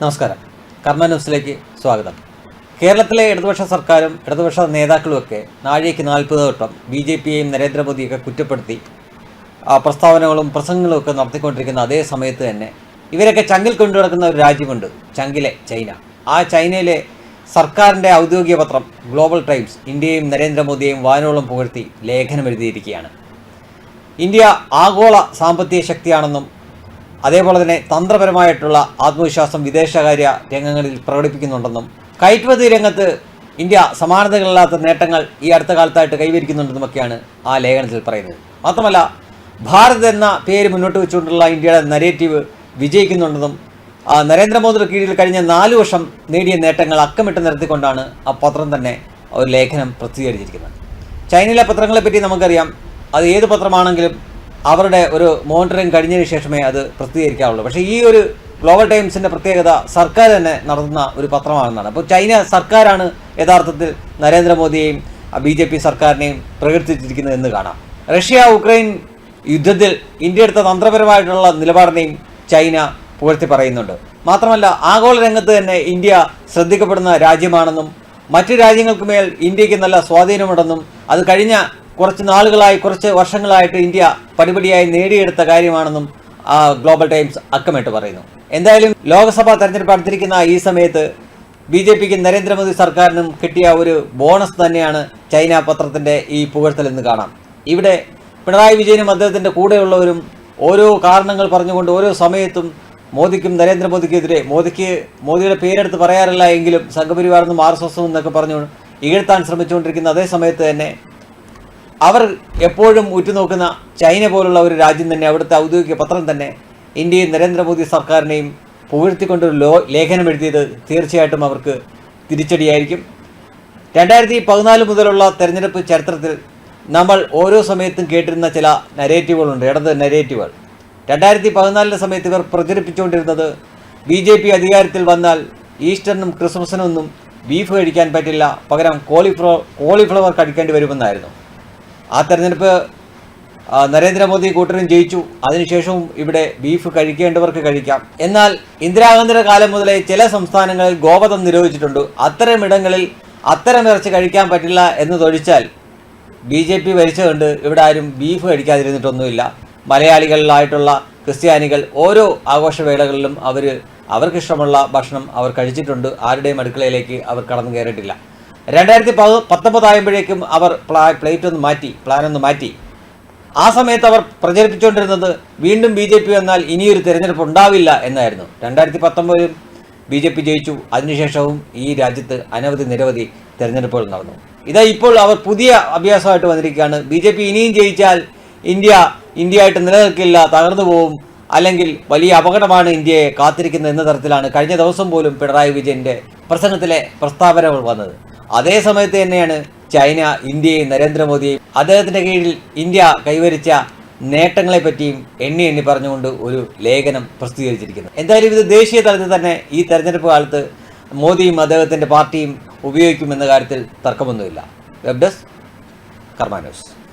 നമസ്കാരം. കർമ്മ ന്യൂസിലേക്ക് സ്വാഗതം. കേരളത്തിലെ ഇടതുപക്ഷ സർക്കാരും ഇടതുപക്ഷ നേതാക്കളുമൊക്കെ നാഴേക്ക് നാൽപ്പത് വട്ടം ബി ജെ പിയെയും നരേന്ദ്രമോദിയൊക്കെ കുറ്റപ്പെടുത്തി പ്രസ്താവനകളും പ്രസംഗങ്ങളും ഒക്കെ നടത്തിക്കൊണ്ടിരിക്കുന്ന അതേ സമയത്ത് തന്നെ ഇവരൊക്കെ ചങ്കിൽ കൊണ്ടു നടക്കുന്ന ഒരു രാജ്യമുണ്ട് ചങ്കിലെ ചൈന. ആ ചൈനയിലെ സർക്കാരിന്റെ ഔദ്യോഗിക പത്രം ഗ്ലോബൽ ടൈംസ് ഇന്ത്യയും നരേന്ദ്രമോദിയെയും വാനോളം പുകഴ്ത്തി ലേഖനം എഴുതിയിരിക്കുകയാണ്. ഇന്ത്യ ആഗോള സാമ്പത്തിക ശക്തിയാണെന്നും അതേപോലെ തന്നെ തന്ത്രപരമായിട്ടുള്ള ആത്മവിശ്വാസം വിദേശകാര്യ രംഗങ്ങളിൽ പ്രകടിപ്പിക്കുന്നുണ്ടെന്നും കയറ്റുമതി രംഗത്ത് ഇന്ത്യ സമാനതകളില്ലാത്ത നേട്ടങ്ങൾ ഈ അടുത്ത കാലത്തായിട്ട് കൈവരിക്കുന്നുണ്ടെന്നുമൊക്കെയാണ് ആ ലേഖനത്തിൽ പറയുന്നത്. മാത്രമല്ല ഭാരത് എന്ന പേര് മുന്നോട്ട് വെച്ചുകൊണ്ടുള്ള ഇന്ത്യയുടെ നരേറ്റീവ് വിജയിക്കുന്നുണ്ടെന്നും നരേന്ദ്രമോദിയുടെ കീഴിൽ കഴിഞ്ഞ നാല് വർഷം നേടിയ നേട്ടങ്ങൾ അക്കമിട്ട് നിർത്തിക്കൊണ്ടാണ് ആ പത്രം തന്നെ ഒരു ലേഖനം പ്രസിദ്ധീകരിച്ചിരിക്കുന്നത്. ചൈനയിലെ പത്രങ്ങളെപ്പറ്റി നമുക്കറിയാം അത് ഏത് പത്രമാണെങ്കിലും അവരുടെ ഒരു മോണിറ്ററിംഗ് കഴിഞ്ഞതിന് ശേഷമേ അത് പ്രസിദ്ധീകരിക്കാവുള്ളൂ പക്ഷേ ഈ ഒരു ഗ്ലോബൽ ടൈംസിന്റെ പ്രത്യേകത സർക്കാർ തന്നെ നടത്തുന്ന ഒരു പത്രമാണെന്നാണ്. അപ്പോൾ ചൈന സർക്കാരാണ് യഥാർത്ഥത്തിൽ നരേന്ദ്രമോദിയെയും ബി ജെ പി സർക്കാരിനെയും പ്രകടിപ്പിച്ചിരിക്കുന്നത് എന്ന് കാണാം. റഷ്യ ഉക്രൈൻ യുദ്ധത്തിൽ ഇന്ത്യ എടുത്ത തന്ത്രപരമായിട്ടുള്ള നിലപാടിനെയും ചൈന പുകഴ്ത്തി പറയുന്നുണ്ട്. മാത്രമല്ല ആഗോള രംഗത്ത് തന്നെ ഇന്ത്യ ശ്രദ്ധിക്കപ്പെടുന്ന രാജ്യമാണെന്നും മറ്റു രാജ്യങ്ങൾക്ക് മേൽ ഇന്ത്യയ്ക്ക് നല്ല സ്വാധീനമുണ്ടെന്നും അത് കഴിഞ്ഞ കുറച്ച് നാളുകളായി കുറച്ച് വർഷങ്ങളായിട്ട് ഇന്ത്യ പടിപടിയായി നേടിയെടുത്ത കാര്യമാണെന്നും ഗ്ലോബൽ ടൈംസ് അക്കമിട്ട് പറയുന്നു. എന്തായാലും ലോക്സഭാ തെരഞ്ഞെടുപ്പ് അടുത്തിരിക്കുന്ന ഈ സമയത്ത് ബി ജെ പിക്ക് നരേന്ദ്രമോദി സർക്കാരിനും കിട്ടിയ ഒരു ബോണസ് തന്നെയാണ് ചൈന പത്രത്തിന്റെ ഈ പുകഴ്ത്തൽ എന്ന് കാണാം. ഇവിടെ പിണറായി വിജയനും അദ്ദേഹത്തിന്റെ കൂടെയുള്ളവരും ഓരോ കാരണങ്ങൾ പറഞ്ഞുകൊണ്ട് ഓരോ സമയത്തും മോദിക്കും നരേന്ദ്രമോദിക്കെതിരെ മോദിക്ക് മോദിയുടെ പേരെടുത്ത് പറയാറില്ല എങ്കിലും സംഘപരിവാർ എന്നും ആർ എസ് എസ് എന്നൊക്കെ പറഞ്ഞു ഇകഴ്ത്താൻ ശ്രമിച്ചുകൊണ്ടിരിക്കുന്ന അതേ സമയത്ത് തന്നെ അവർ എപ്പോഴും ഉറ്റുനോക്കുന്ന ചൈന പോലുള്ള ഒരു രാജ്യം തന്നെ അവിടുത്തെ ഔദ്യോഗിക പത്രം തന്നെ ഇന്ത്യയും നരേന്ദ്രമോദി സർക്കാരിനെയും പുകഴ്ത്തിക്കൊണ്ടൊരു ലോ ലേഖനം എഴുതിയത് തീർച്ചയായിട്ടും അവർക്ക് തിരിച്ചടിയായിരിക്കും. രണ്ടായിരത്തി പതിനാല് മുതലുള്ള തെരഞ്ഞെടുപ്പ് ചരിത്രത്തിൽ നമ്മൾ ഓരോ സമയത്തും കേട്ടിരുന്ന ചില നരേറ്റീവുകളുണ്ട് ഇടത് നരേറ്റീവുകൾ. രണ്ടായിരത്തി പതിനാലിന്റെ സമയത്ത് ഇവർ പ്രചരിപ്പിച്ചുകൊണ്ടിരുന്നത് ബി ജെ പി അധികാരത്തിൽ വന്നാൽ ഈസ്റ്ററിനും ക്രിസ്മസിനൊന്നും ബീഫ് കഴിക്കാൻ പറ്റില്ല പകരം കോളിഫ്ലവർ കോളിഫ്ലവർ കഴിക്കേണ്ടി വരുമെന്നായിരുന്നു. ആ തെരഞ്ഞെടുപ്പ് നരേന്ദ്രമോദി കൂട്ടരും ജയിച്ചു. അതിനുശേഷവും ഇവിടെ ബീഫ് കഴിക്കേണ്ടവർക്ക് കഴിക്കാം. എന്നാൽ ഇന്ദിരാഗാന്ധിയുടെ കാലം മുതലേ ചില സംസ്ഥാനങ്ങളിൽ ഗോവധം നിരോധിച്ചിട്ടുണ്ട്. അത്തരം ഇടങ്ങളിൽ അത്തരം ഇറച്ചി കഴിക്കാൻ പറ്റില്ല എന്ന് തൊഴിച്ചാൽ ബി ജെ പി ഭരിച്ചതുകൊണ്ട് ഇവിടെ ആരും ബീഫ് കഴിക്കാതിരുന്നിട്ടൊന്നുമില്ല. മലയാളികളിലായിട്ടുള്ള ക്രിസ്ത്യാനികൾ ഓരോ ആഘോഷവേളകളിലും അവർ അവർക്കിഷ്ടമുള്ള ഭക്ഷണം അവർ കഴിച്ചിട്ടുണ്ട്. ആരുടെയും അടുക്കളയിലേക്ക് അവർ കടന്നു കയറിയിട്ടില്ല. രണ്ടായിരത്തി പത് പത്തൊമ്പതായപ്പോഴേക്കും അവർ പ്ലാ പ്ലേറ്റ് ഒന്ന് മാറ്റി പ്ലാനൊന്ന് മാറ്റി. ആ സമയത്ത് അവർ പ്രചരിപ്പിച്ചുകൊണ്ടിരുന്നത് വീണ്ടും ബി ജെ പി വന്നാൽ ഇനിയൊരു തിരഞ്ഞെടുപ്പ് ഉണ്ടാവില്ല എന്നായിരുന്നു. രണ്ടായിരത്തി പത്തൊമ്പതിലും ബി ജെ പി ജയിച്ചു. അതിനുശേഷവും ഈ രാജ്യത്ത് അനവധി നിരവധി തിരഞ്ഞെടുപ്പുകൾ നടന്നു. ഇതാ ഇപ്പോൾ അവർ പുതിയ അഭ്യാസമായിട്ട് വന്നിരിക്കുകയാണ്. ബി ജെ പി ഇനിയും ജയിച്ചാൽ ഇന്ത്യ ഇന്ത്യയായിട്ട് നിലനിൽക്കില്ല തകർന്നു പോവും. അല്ലെങ്കിൽ വലിയ അപകടമാണ് ഇന്ത്യയെ കാത്തിരിക്കുന്നത് എന്ന തരത്തിലാണ് കഴിഞ്ഞ ദിവസം പോലും പിണറായി വിജയന്റെ പ്രസംഗത്തിലെ പ്രസ്താവനകൾ വന്നത്. അതേ സമയത്ത് തന്നെയാണ് ചൈന ഇന്ത്യയും നരേന്ദ്രമോദിയെയും അദ്ദേഹത്തിന്റെ കീഴിൽ ഇന്ത്യ കൈവരിച്ച നേട്ടങ്ങളെ പറ്റിയും എണ്ണി എണ്ണി പറഞ്ഞുകൊണ്ട് ഒരു ലേഖനം പ്രസിദ്ധീകരിച്ചിരിക്കുന്നത് എന്തായാലും ഇത് ദേശീയ തലത്തിൽ തന്നെ ഈ തെരഞ്ഞെടുപ്പ് കാലത്ത് മോദിയും അദ്ദേഹത്തിന്റെ പാർട്ടിയും ഉപയോഗിക്കുമെന്ന കാര്യത്തിൽ തർക്കമൊന്നുമില്ല. Web desk Karma news